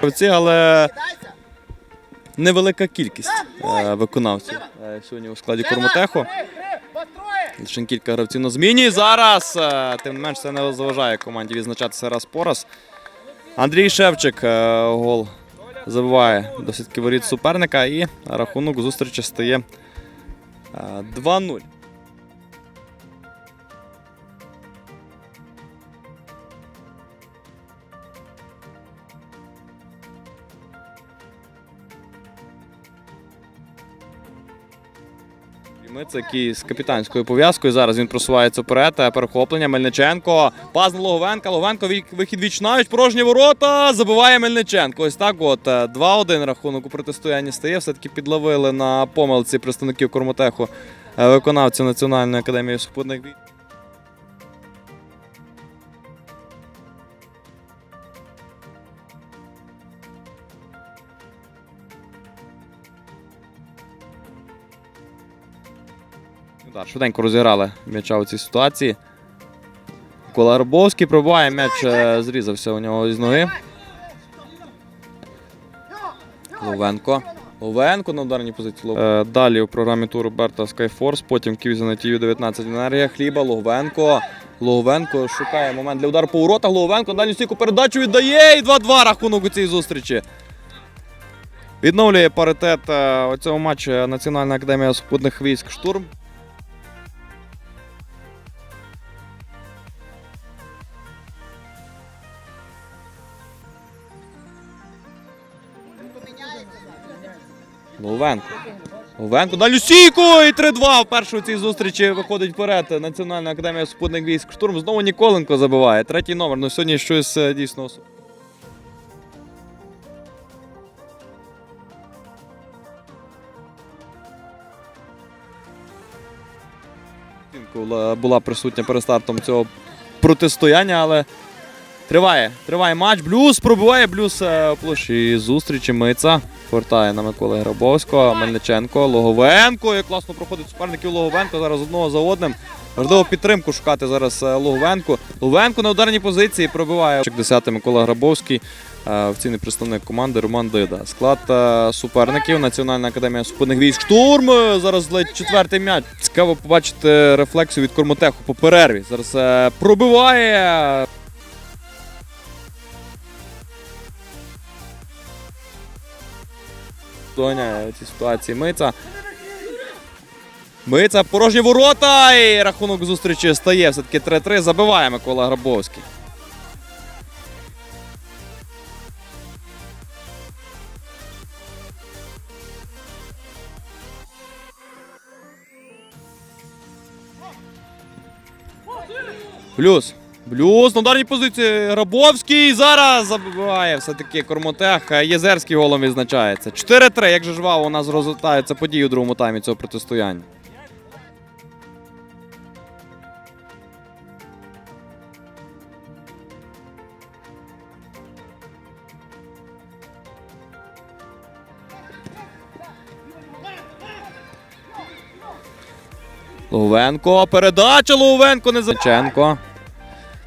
Гравці, але невелика кількість е, виконавців е, сьогодні у складі Кормотеху. Лише кілька гравців на зміні. Зараз, е, тим не менш, це не заважає команді відзначатися раз по раз. Андрій Шевчик гол забиває до сітки воріт суперника і рахунок зустрічі стає е, 2-0. Миць, який з капітанською пов'язкою. Зараз він просувається вперед. Е, Перехоплення Мельниченко. Пас на Логовенка. Логовенко вихід вічнають. Порожні ворота. Забиває Мельниченко. Ось так от. е, 2-1 рахунок у протистоянні стає. Все-таки підловили на помилці представників Кормотеху е, виконавців Національної академії супутних військ. Удар. Швиденько розіграли м'яча у цій ситуації. Микола Рабовський пробиває, м'яч е, зрізався у нього із ноги. Ловенко. Ловенко на ударній позиції. Е, далі у програмі туру Берта Skyforce, потім Київ на ТІЮ 19 енергія. Хліба, Логовенко. Логовенко шукає момент для удару по воротах. Логовенко дальню стійку передачу віддає. І 2-2 рахунок у цій зустрічі. Відновлює паритет е, у цьому матчі Національна академія супутних військ Штурм. Ловенко. Ловенко далі стійку і 3-2 вперше у цій зустрічі виходить вперед. Національна академія супутник військ штурм. Знову Ніколенко забиває. Третій номер. Ну сьогодні щось е, дійсно. ос- Була- Була присутня перед стартом цього протистояння, але Триває, триває матч. Блюз пробиває блюз е, у площі зустрічі. Миця повертає на Миколи Грабовського, Мельниченко, Логовенко. Як класно проходить суперників Логовенко. Зараз одного за одним. Важливо підтримку шукати зараз е, Логовенку. Логовенко на ударній позиції пробиває. 10 Микола Грабовський. е, Офіційний представник команди Роман Дида. Склад суперників Національна академія супутних військ. Штурм. Зараз ледь четвертий м'яч. Цікаво побачити рефлексію від Кормотеху по перерві. Зараз пробиває. Доганяє у цій ситуації Миця. Миця, порожні ворота. І рахунок зустрічі стає все-таки 3-3. Забиває Микола Грабовський. Плюс. Плюс на ударній позиції Грабовський. Зараз забиває все-таки Кормотех. Єзерський голом відзначається. 4-3. Як же жваво у нас розгортаються події у другому таймі цього протистояння. Ловенко. Передача Ловенко не Заченко.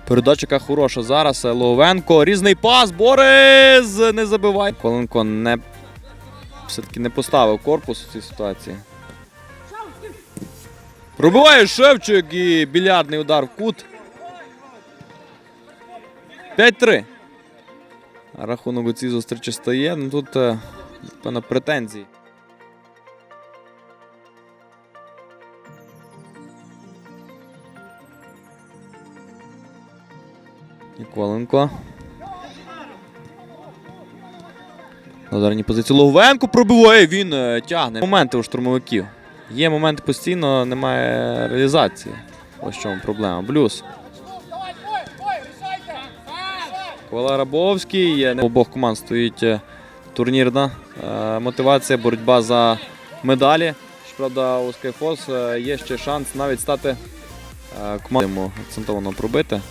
Передача хороша зараз. Ловенко. Різний пас. Борис не забиває. Коленко не все-таки не поставив корпус у цій ситуації. Пробиває Шевчик і білярдний удар в кут. 5-3. Рахунок у цій зустрічі стає. Ну тут, е, певно, претензії. Ніколенко. На ударній позиції Ловенко пробиває, він е, тягне. Моменти у штурмовиків. Є моменти постійно, немає реалізації. Ось в чому проблема. Блюз. Кола Рабовський. У обох команд стоїть е, турнірна е, мотивація, боротьба за медалі. Щоправда, у е, є ще шанс навіть стати командою акцентовано пробити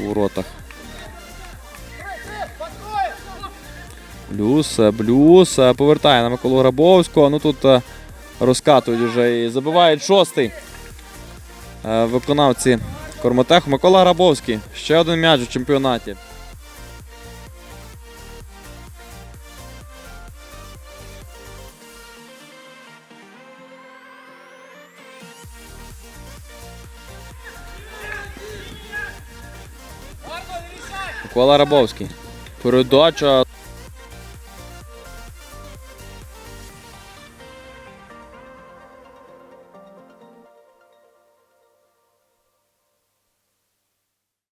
у воротах. Блюс, блюс. Повертає на Миколу Грабовського. Ну тут е, розкатують вже і забивають шостий. Е, виконавці Кормотеху. Микола Грабовський. Ще один м'яч у чемпіонаті. Микола Рабовський. Передача